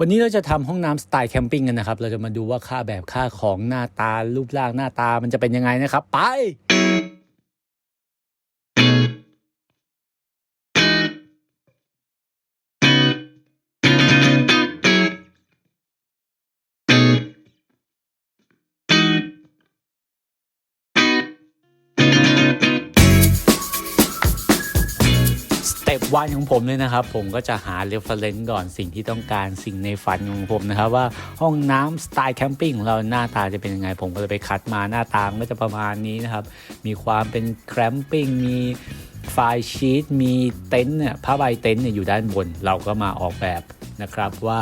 วันนี้เราจะทำห้องน้ำสไตล์แคมปิ้งกันนะครับ เราจะมาดูว่าค่าแบบค่าของหน้าตารูปร่างหน้าตามันจะเป็นยังไงนะครับ ไป เต็ปวันของผมเลยนะครับ ผมก็จะหาเรฟเฟรนซ์ก่อนสิ่งที่ต้องการสิ่งในฝันของผมนะครับ ว่าห้องน้ำสไตล์แคมปิ้งของเราหน้าตาจะเป็นยังไง ผมก็เลยไปคัดมาหน้าตามันก็จะประมาณนี้นะครับ มีความเป็นแคมปิ้งมีไฟชีตมีเต็นท์เนี่ยผ้าใบเต็นท์เนี่ยอยู่ด้านบน เราก็มาออกแบบนะครับว่า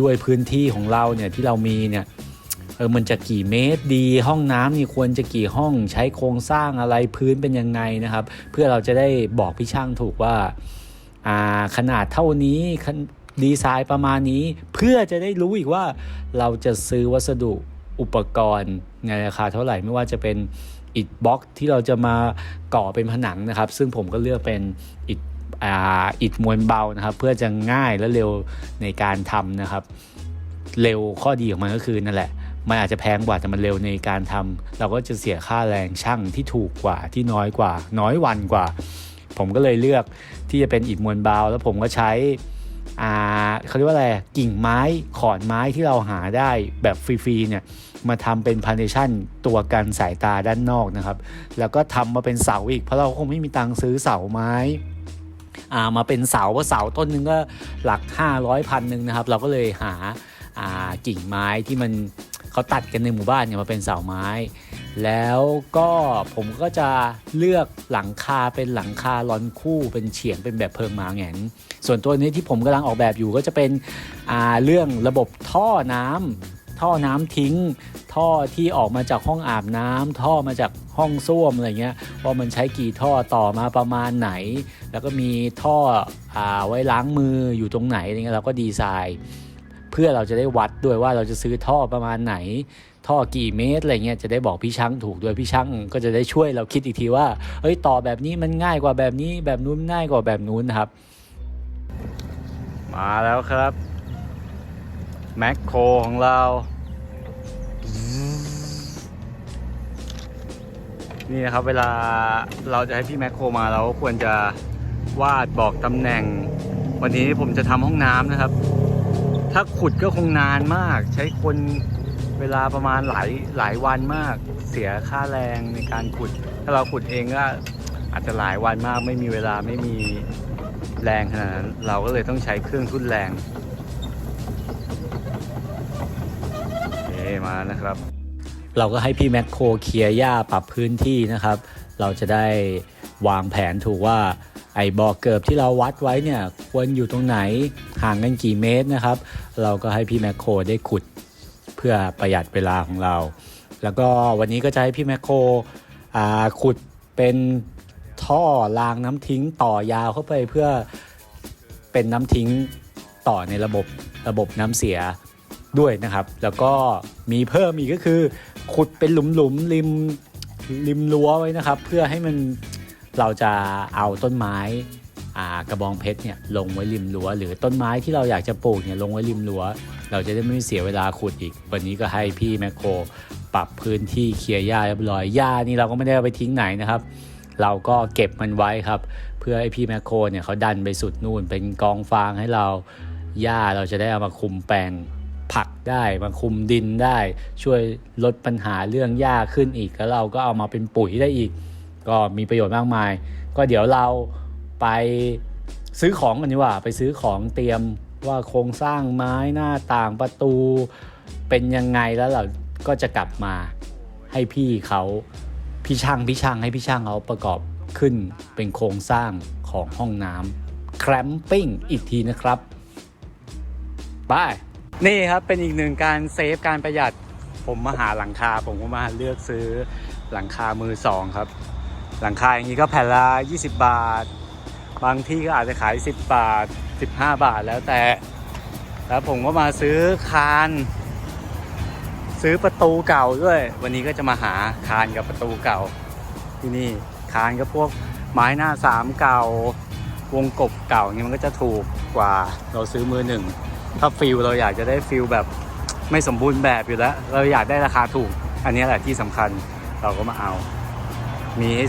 ด้วยพื้นที่ของเราเนี่ยที่เรามีเนี่ย เออมันจะกี่เมตรดีห้องน้ำนี่ควรจะกี่ห้องใช้โครงสร้างอะไรพื้นเป็นยังไงนะครับ เพื่อเราจะได้บอกพี่ช่างถูกว่าอ่าขนาดเท่านี้ดีไซน์ประมาณนี้ เพื่อจะได้รู้อีกว่าเราจะซื้อวัสดุอุปกรณ์ในราคาเท่าไหร่ไม่ว่าจะเป็นอิฐบล็อกที่เราจะมาก่อเป็นผนังนะครับ ซึ่งผมก็เลือกเป็นอิฐอิฐมวลเบานะครับ เพื่อจะง่ายและเร็วในการทำนะครับ เร็วข้อดีของมันก็คือนั่นแหละ มันอาจจะแพงกว่าแต่มันเร็วในการทำเราก็จะเสียค่าแรงช่างที่ถูกกว่าที่น้อยกว่า น้อยวันกว่า ผมก็เลยเลือกที่จะเป็นอิฐมวลเบา แล้วผมก็ใช้อ่าเขาเรียกว่าอะไรกิ่งไม้ขอนไม้ที่เราหาได้แบบฟรีๆเนี่ยมาทำเป็นพาร์เนชั่นตัวกันสายตาด้านนอกนะครับ แล้วก็ทำมาเป็นเสาอีก เพราะเราคงไม่มีตังค์ซื้อเสาไม้อ่ามาเป็นเสาเพราะเสาต้นนึงก็หลัก 500พันหนึ่งนะครับ เราก็เลยหาอ่ากิ่งไม้ที่มัน เขาตัดกันในหมู่บ้านเนี่ยมาเป็นเสาไม้ แล้วก็ผมก็จะเลือกหลังคาเป็นหลังคาลอนคู่เป็นเฉียงเป็นแบบเพิงมาแงนส่วนตัวนี้ที่ผมกำลังออกแบบอยู่ก็จะเป็นเรื่องระบบท่อน้ำท่อน้ำทิ้ง ท่อที่ออกมาจากห้องอาบน้ำท่อมาจากห้องส้วมอะไรเงี้ยว่ามันใช้กี่ท่อต่อมาประมาณไหน แล้วก็มีท่ออไว้ล้างมืออยู่ตรงไหนอะไรเงี้ยเราก็ดีไซน์ เพื่อเราจะได้วัดด้วยว่าเราจะซื้อท่อประมาณไหน ท่อกี่เมตรอะไรเงี้ยจะได้บอกพี่ช่างถูกด้วยพี่ช่างก็จะได้ช่วยเราคิดอีกทีว่าเฮ้ยต่อแบบนี้มันง่ายกว่าแบบนี้ แบบนู้นง่ายกว่าแบบนู้นนะครับ มาแล้วครับแมคโครของเรา นี่นะครับเวลาเราจะให้พี่แมคโครมาเราควรจะวาดบอกตำแหน่ง วันนี้ผมจะทำห้องน้ำนะครับ ถ้าขุดก็คงนานมาก ใช้คนเวลาประมาณหลายหลายวันมาก เสียค่าแรงในการขุด ถ้าเราขุดเองก็อาจจะหลายวันมากไม่มีเวลาไม่มีแรงขนาดนั้น เราก็เลยต้องใช้เครื่องทุ่นแรงโอมานะครับ เราก็ให้พี่แมคโครเคลียร์หญ้าปรับพื้นที่นะครับ เราจะได้วางแผนถูกว่า ไอ้บ่อเกิบที่เราวัดไว้เนี่ยควรอยู่ตรงไหนห่างกันกี่เมตรนะครับ เราก็ให้พี่แมคโครได้ขุดเพื่อประหยัดเวลาของเรา แล้วก็วันนี้ก็จะให้พี่แมคโครขุดเป็นท่อรางน้ำทิ้งต่อยาวเข้าไปเพื่อเป็นน้ำทิ้งต่อในระบบระบบน้ำเสียด้วยนะครับ แล้วก็มีเพิ่มอีกก็คือ ขุดเป็นหลุมๆริมริมรั้วไว้นะครับ เพื่อให้มัน เราจะเอาต้นไม้กระบองเพชรเนี่ยลงไว้ริมรั้วหรือต้นไม้ที่เราอยากจะปลูกเนี่ยลงไว้ริมรั้ว เราจะได้ไม่เสียเวลาขุดอีก วันนี้ก็ให้พี่แมคโครปรับพื้นที่เคลียร์หญ้าเรียบร้อยหญ้านี่เราก็ไม่ได้ไปทิ้งไหนนะครับ เราก็เก็บมันไว้ครับ เพื่อให้พี่แมคโครเนี่ยเขาดันไปสุดนู่น เป็นกองฟางให้เราหญ้าเราจะได้เอามาคุมแปลงผักได้มาคุมดินได้ ช่วยลดปัญหาเรื่องหญ้าขึ้นอีกแล้วเราก็เอามาเป็นปุ๋ยได้อีก ก็มีประโยชน์มากมาย ก็เดี๋ยวเราไปซื้อของกันดีกว่า ไปซื้อของเตรียมว่าโครงสร้างไม้หน้าต่างประตูเป็นยังไงแล้วเราก็จะกลับมาให้พี่เขาพี่ช่างพี่ช่างให้พี่ช่างเขาประกอบขึ้นเป็นโครงสร้างของห้องน้ำแคมปิ้งอีกทีนะครับบายนี่ครับเป็นอีกหนึ่งการเซฟการประหยัดผมมาหาหลังคา ผมก็มาเลือกซื้อหลังคามือสองครับ หลังคาอย่างนี้ก็แผ่นละ 20 บาท บางที่ก็อาจจะขาย 10 บาท 15 บาทแล้วแต่ แล้วผมก็มาซื้อคาน ซื้อประตูเก่าด้วย วันนี้ก็จะมาหาคานกับประตูเก่า ที่นี่คานก็พวกไม้หน้าสามเก่าวงกบเก่าอย่างนี้มันก็จะถูกกว่าเราซื้อมือหนึ่ง ถ้าฟิลเราอยากจะได้ฟิลแบบไม่สมบูรณ์แบบอยู่แล้ว เราอยากได้ราคาถูก อันนี้แหละที่สำคัญเราก็มาเอา มีให้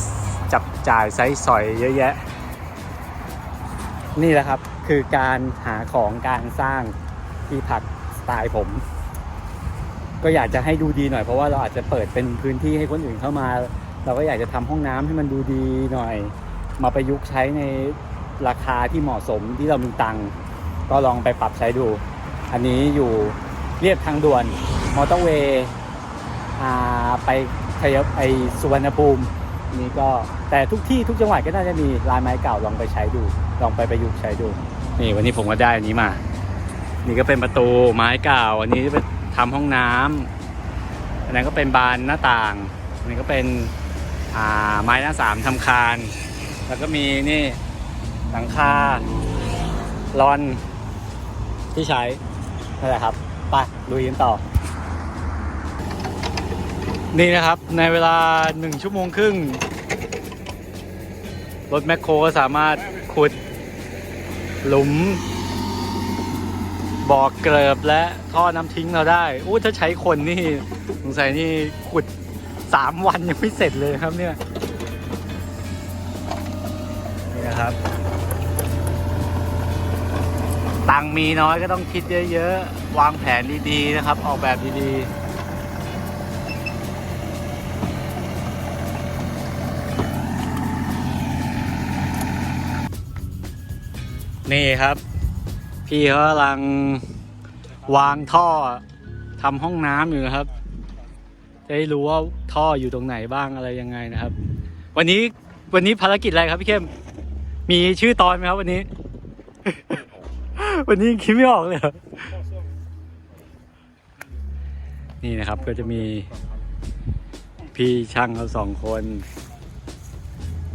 จับจ่ายไซส์สอยเยอะแยะ นี่แหละครับคือการหาของการสร้างที่พักสไตล์ผม ก็อยากจะให้ดูดีหน่อยเพราะว่าเราอาจจะเปิดเป็นพื้นที่ให้คนอื่นเข้ามา เราก็อยากจะทำห้องน้ำให้มันดูดีหน่อย มาประยุกต์ใช้ในราคาที่เหมาะสมที่เรามีตังค์ก็ลองไปปรับใช้ดู อันนี้อยู่เรียบทางด่วนมอเตอร์เวย์อ่าไปขยับไอสุวรรณภูมิ นี่ก็แต่ทุกที่ทุกจังหวัดก็น่าจะมีลายไม้เก่าลองไปใช้ดู ลองไปประยุกต์ใช้ดู นี่วันนี้ผมก็ได้อันนี้มา นี่ก็เป็นประตูไม้เก่า อันนี้ไปทำห้องน้ำอันนั้นก็เป็นบานหน้าต่างอันนี้ก็เป็นอ่าไม้หน้าสามทำคาน แล้วก็มีนี่หลังคาลอนที่ใช้นั่นแหละครับไปลุยกันต่อ นี่นะครับในเวลาหนึ่งชั่วโมงครึ่ง รถแมคโครก็สามารถขุด หลุมบ่อเกลือบและท่อน้ำทิ้งเราได้อู้ถ้าใช้คนนี่สงสัยนี่ขุดสามวันยังไม่เสร็จเลยครับเนี่ยนี่นะครับ ตังมีน้อยก็ต้องคิดเยอะ ๆ วางแผนดี ๆ นะครับ ออกแบบดี ๆ นี่ครับ พี่เขากำลังวางท่อทำห้องน้ำอยู่นะครับจะได้รู้ว่าท่ออยู่ตรงไหนบ้างอะไรยังไงนะครับ วันนี้วันนี้ภารกิจอะไรครับพี่เข้มมีชื่อตอนไหมครับวันนี้ วันนี้คิดไม่ออกเลยเหรอนี่นะครับก็จะมี พี่ช่างเขาสองคน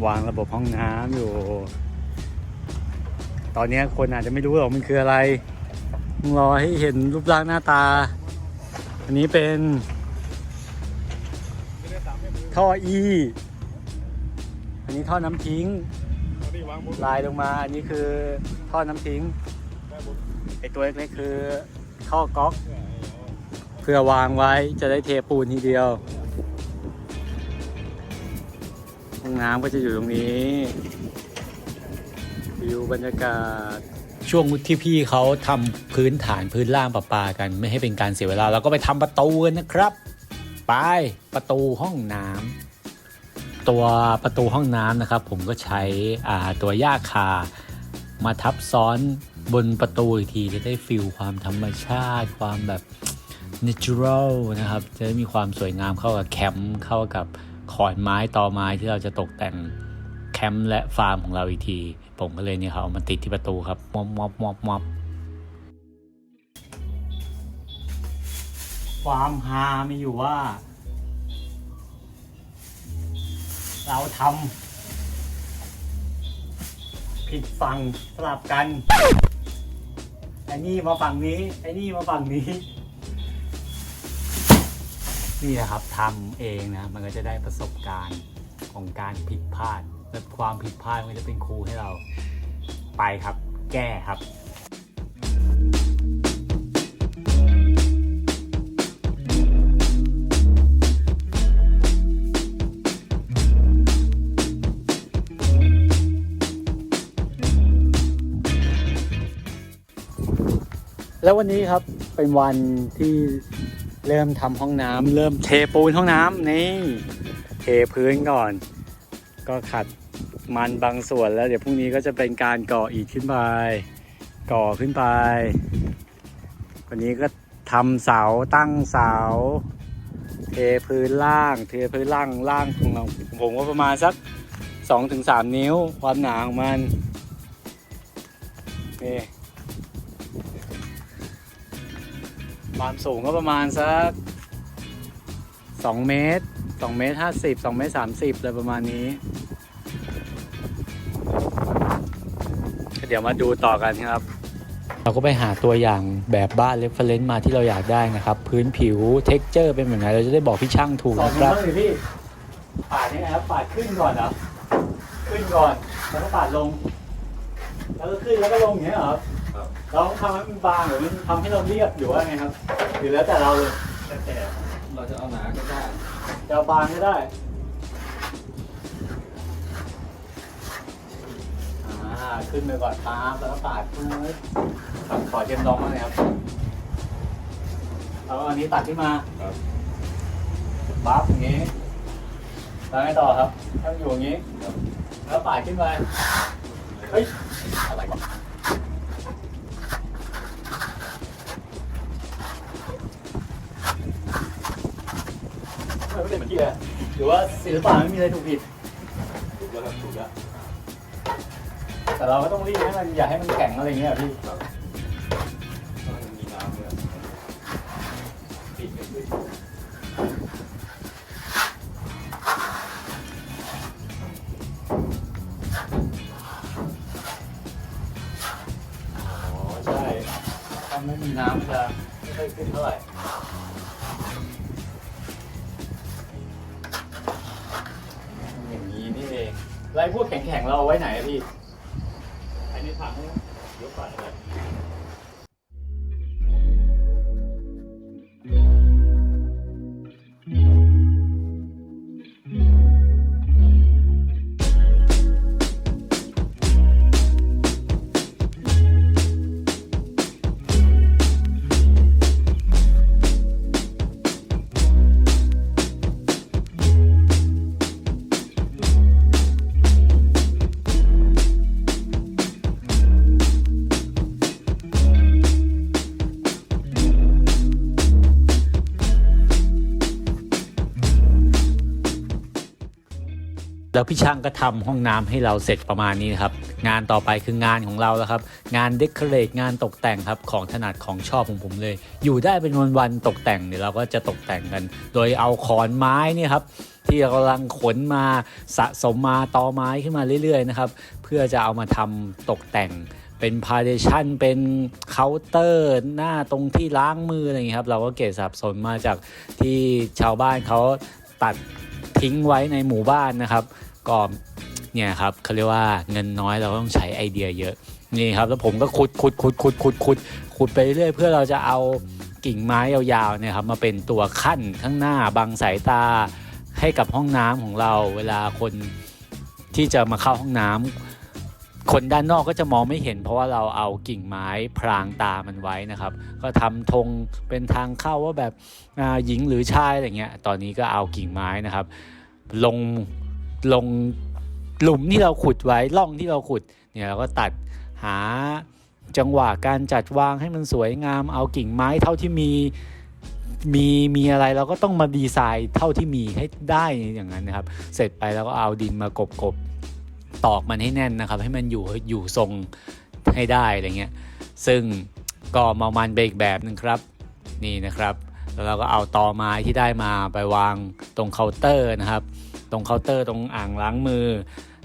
วางระบบห้องน้ำอยู่ ตอนนี้คนอาจจะไม่รู้หรอกมันคืออะไรรอให้เห็นรูปร่างหน้าตา อันนี้เป็น ท่ออี อันนี้ท่อน้ำทิ้ง ลายลงมา อันนี้คือท่อน้ำทิ้ง ไอตัวเล็กๆคือท่อก๊อก เพื่อวางไว้จะได้เทปูนทีเดียว ห้องน้ำก็จะอยู่ตรงนี้ วิวบรรยากาศช่วงที่พี่เขาทำพื้นฐานพื้นล่างประปากัน ไม่ให้เป็นการเสียเวลาเราก็ไปทำประตูกันนะครับ ไปประตูห้องน้ำตัวประตูห้องน้ำนะครับ ผมก็ใช้อ่าตัวย่าคา มาทับซ้อนบนประตูอีกทีจะได้ฟิลความธรรมชาติ ความแบบ natural นะครับ จะได้มีความสวยงามเข้ากับแคมป์เข้ากับขอนไม้ตอไม้ที่เราจะตกแต่งแคมป์และฟาร์มของเราอีกที ผมก็เลยเนี่ยครับเอามาติดที่ประตูครับมอบมอบมอบมอบความฮามีอยู่ว่า เราทำผิดฝั่งสลับกันไอ้นี่มาฝั่งนี้ไอ้นี่มาฝั่งนี้ นี่นะครับทำเองนะ มันก็จะได้ประสบการณ์ของการผิดพลาด และความผิดพลาดมันจะเป็นครูให้เราไปครับ แก้ครับแล้ววันนี้ครับเป็นวันที่เริ่มทำห้องน้ำเริ่มเทปูนห้องน้ำนี่เทพื้นก่อน ก็ขัด มันบางส่วนแล้ว เดี๋ยวพรุ่งนี้ก็จะเป็นการก่ออิฐขึ้นไป ก่อขึ้นไป วันนี้ก็ทำเสาตั้งเสา เทพื้นล่าง เทพื้นล่างล่างของเราผมก็ประมาณสักสองถึงสามนิ้ว ความหนาของมันนี่ความสูงก็ประมาณสักสองเมตรสองเมตรห้าสิบสองเมตรสามสิบอะไรประมาณนี้ เดี๋ยวมาดูต่อกันครับ เราก็ไปหาตัวอย่างแบบบ้านเรฟเฟรนซ์มาที่เราอยากได้นะครับ พื้นผิวเท็กเจอร์เป็นแบบไหนเราจะได้บอกพี่ช่างถูกนะครับพี่ปาดนี่นะครับปาดขึ้นก่อนเหรอขึ้นก่อนแล้วก็ปาดลง แล้วก็ขึ้นแล้วก็ลงอย่างนี้ยเหรอครับเราต้องทำให้มันบางหรือมันทำให้เราเรียบหรือว่าไงครับหรือแล้วแต่เราเลยแต่แต่เราจะเอาหนาก็ได้จะเอาบางก็ได้ อ่าขึ้นไปก่อนปั๊บแล้วก็ปาดปึ๊บครับขอเจมส์ลองมางเลยครับเอาอันนี้ตัดขึ้นมาครับปั๊บอย่างนี้แล้วไงต่อครับถ้ามันอยู่อย่างนี้ แล้วปาดขึ้นไปเฮ้ยอะไรวะทำไมไม่เป็นเหมือนที่เลยหรือว่าศิลปะไม่มีอะไรถูกผิดถูกแล้วครับถูกแล้ว แต่เราก็ต้องรีบให้มันอย่าให้มันแข็งอะไรเงี้ยพี่ให้มันมีน้ำด้วยปิดกันด้วยอ๋อใช่ถ้าไม่มีน้ำจะไม่ค่อยขึ้นเท่าไหร่อย่างนี้นี่เองแล้วไอ้พวกแข็งๆเราเอาไว้ไหนอะพี่ อันนี้ถังยกก่อนเลย แล้วพี่ช่างก็ทำห้องน้ำให้เราเสร็จประมาณนี้นะครับ งานต่อไปคืองานของเราแล้วครับ งานเดคอเรทงานตกแต่งครับของถนัดของชอบของผมเลย อยู่ได้เป็นวันๆตกแต่งเดี๋ยวเราก็จะตกแต่งกัน โดยเอาขอนไม้นี่ครับที่เรากำลังขนมาสะสมมาตอไม้ขึ้นมาเรื่อยๆนะครับเพื่อจะเอามาทำตกแต่งเป็นพาร์ t ชันเป็นเคาน์เตอร์หน้าตรงที่ล้างมืออะไรอย่างเงี้ครับ เราก็เก็บสับสนมาจากที่ชาวบ้านเขาตัดทิ้งไว้ในหมู่บ้านนะครับ ก็เนี่ยครับเขาเรียกว่าเงินน้อยเราก็ต้องใช้ไอเดียเยอะนี่ครับแล้วผมก็ขุดขุดขุดขุดขุดขุดขุดไปเรื่อยเพื่อเราจะเอากิ่งไม้ยาวๆเนี่ยครับมาเป็นตัวขั้นข้างหน้าบังสายตาให้กับห้องน้ำของเรา เวลาคนที่จะมาเข้าห้องน้ำคนด้านนอกก็จะมองไม่เห็น เพราะว่าเราเอากิ่งไม้พรางตามันไว้นะครับ ก็ทำธงเป็นทางเข้าว่าแบบหญิงหรือชายอะไรเงี้ยตอนนี้ก็เอากิ่งไม้นะครับ ลง ลงหลุมที่เราขุดไว้ร่องที่เราขุดเนี่ยเราก็ตัดหาจังหวะการจัดวางให้มันสวยงาม เอากิ่งไม้เท่าที่มีมีมีอะไรเราก็ต้องมาดีไซน์เท่าที่มีให้ได้อย่างนั้นนะครับ เสร็จไปแล้วก็เอาดินมากบกบตอกมันให้แน่นนะครับ ให้มันอยู่อยู่ทรงให้ได้อะไรเงี้ยซึ่งก็มามันเบรกแบบหนึ่งครับนี่นะครับ แล้วเราก็เอาตอไม้ที่ได้มาไปวางตรงเคาน์เตอร์นะครับ ตรงเคาน์เตอร์ตรงอ่างล้างมือ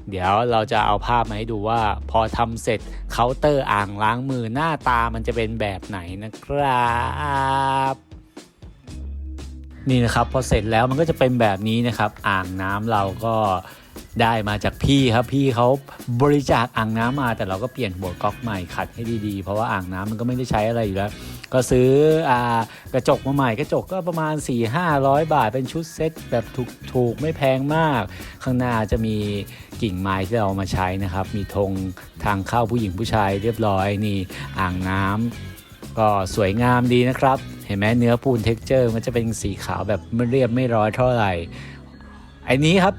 เดี๋ยวเราจะเอาภาพมาให้ดูว่า พอทำเสร็จเคาน์เตอร์อ่างล้างมือหน้าตามันจะเป็นแบบไหนนะครับนี่นะครับพอเสร็จแล้วมันก็จะเป็นแบบนี้นะครับ อ่างน้ำเราก็ ได้มาจากพี่ครับพี่เขาบริจาคอ่างน้ำมา แต่เราก็เปลี่ยนหัวก๊อกใหม่ขัดให้ดีๆ เพราะว่าอ่างน้ำมันก็ไม่ได้ใช้อะไรอยู่แล้ว ก็ซื้ออ่ากระจกมาใหม่กระจกก็ประมาณ 4 5 0 0 บาทเป็นชุดเซ็ตแบบถูกๆ ไม่แพงมาก ข้างหน้าจะมีกิ่งไม้ที่เราเอามาใช้นะครับ มีธงทางเข้าผู้หญิงผู้ชายเรียบร้อยนี่อ่างน้ำก็สวยงามดีนะครับ เห็นไหมเนื้อปูนเท็กเจอร์ มันจะเป็นสีขาวแบบไม่เรียบไม่ร้อยเท่าไหร่ไอ้นี้ครับ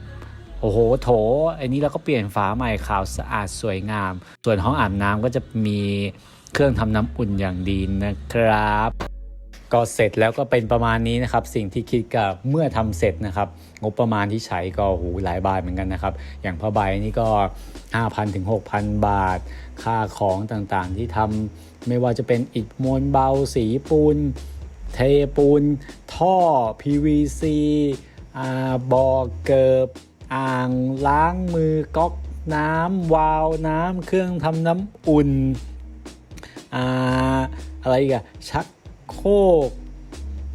โอ้โหโถไอ้นี้เราก็เปลี่ยนฝาใหม่ขาวสะอาดสวยงาม ส่วนห้องอาบน้ำก็จะมีเครื่องทำน้ำอุ่นอย่างดีนะครับ ก็เสร็จแล้วก็เป็นประมาณนี้นะครับ สิ่งที่คิดกับเมื่อทำเสร็จนะครับ งบประมาณที่ใช้ก็หูหลายบาทเหมือนกันนะครับ อย่างผ้าใบนี่ก็ 5,000ถึง6,000 บาท ค่าของต่างๆที่ทำไม่ว่าจะเป็นอิฐมวลเบาสีปูน เทปูน ท่อ PVC อ่าบอเกิบ อ่างล้างมือก๊อกน้ำวาล์วน้ำเครื่องทำน้ำอุ่นอ่าอะไรอีกอะชักโครก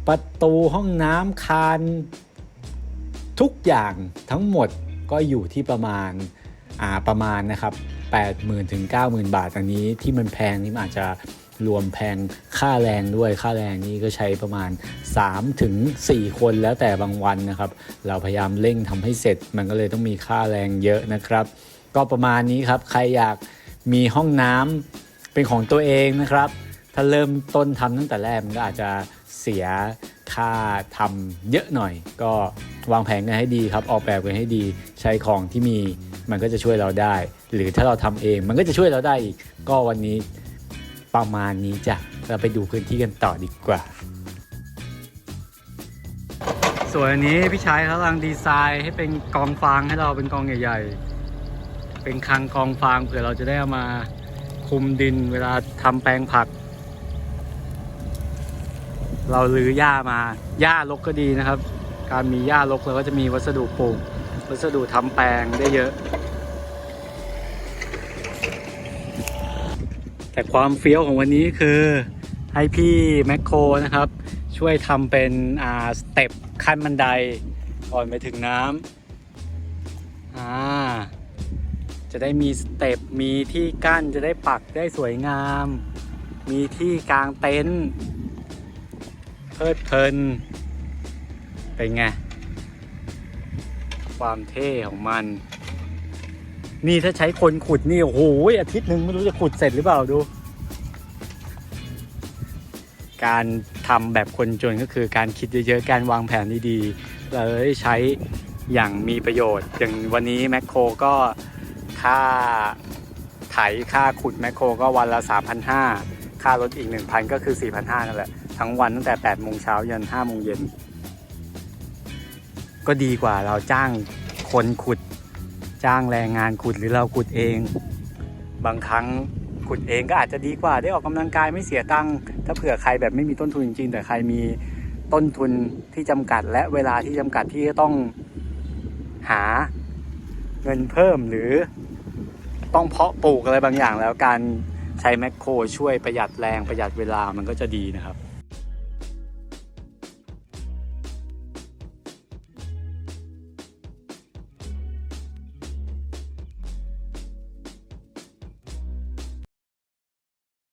ประตูห้องน้ำคานทุกอย่างทั้งหมดก็อยู่ที่ประมาณอ่าประมาณนะครับ 80,000ถึง90,000 บาทอันนี้ที่มันแพงนี่มันอาจจะ รวมแพงค่าแรงด้วยค่าแรงนี่ก็ใช้ประมาณ3ถึง4คนแล้วแต่บางวันนะครับ เราพยายามเร่งทำให้เสร็จ มันก็เลยต้องมีค่าแรงเยอะนะครับ ก็ประมาณนี้ครับ ใครอยากมีห้องน้ำเป็นของตัวเองนะครับ ถ้าเริ่มต้นทำตั้งแต่แรกมันก็อาจจะเสียค่าทำเยอะหน่อย ก็วางแผนกันให้ดีครับ ออกแบบกันให้ดีใช้ของที่มีมันก็จะช่วยเราได้ หรือถ้าเราทำเองมันก็จะช่วยเราได้อีกก็วันนี้ ประมาณนี้จ้ะ เราไปดูพื้นที่กันต่อดีกว่า ส่วนอันนี้พี่ชายเขากำลังดีไซน์ให้เป็นกองฟางให้เราเป็นกองใหญ่ ๆ เป็นคังกองฟางเผื่อเราจะได้เอามาคุมดินเวลาทำแปลงผัก เราลือหญ้ามาหญ้ารกก็ดีนะครับ การมีหญ้ารกเราก็จะมีวัสดุปลูกวัสดุทำแปลงได้เยอะ แต่ความเฟี้ยวของวันนี้คือให้พี่แมคโครนะครับ ช่วยทำเป็นอ่าสเต็ปขั้นบันไดก่อนไปถึงน้ำอ่าจะได้มีสเต็ปมีที่กั้นจะได้ปักได้สวยงาม มีที่กลางเต็นท์เพลิดเพลินเป็นไง ความเท่ของมัน นี่ถ้าใช้คนขุดนี่โอ้โหอาทิตย์หนึ่งไม่รู้จะขุดเสร็จหรือเปล่าดู การทำแบบคนจนก็คือการคิดเยอะๆ การวางแผนดีๆเราได้ใช้อย่างมีประโยชน์ อย่างวันนี้แมคโครก็ค่าไถค่าขุดแมคโครก็วันละ 3,500 ค่ารถอีก 1,000 ก็คือ 4,500 นั่นแหละ ทั้งวันตั้งแต่8โมงเช้ายัน5โมงเย็น ก็ดีกว่าเราจ้างคนขุด จ้างแรงงานขุดหรือเราขุดเอง บางครั้งขุดเองก็อาจจะดีกว่า ได้ออกกำลังกายไม่เสียตังค์ถ้าเผื่อใครแบบไม่มีต้นทุนจริงๆแต่ใครมีต้นทุนที่จำกัด และเวลาที่จำกัดที่จะต้องหาเงินเพิ่มหรือต้องเพาะปลูกอะไรบางอย่างแล้วการใช้แมคโครช่วยประหยัดแรงประหยัดเวลามันก็จะดีนะครับ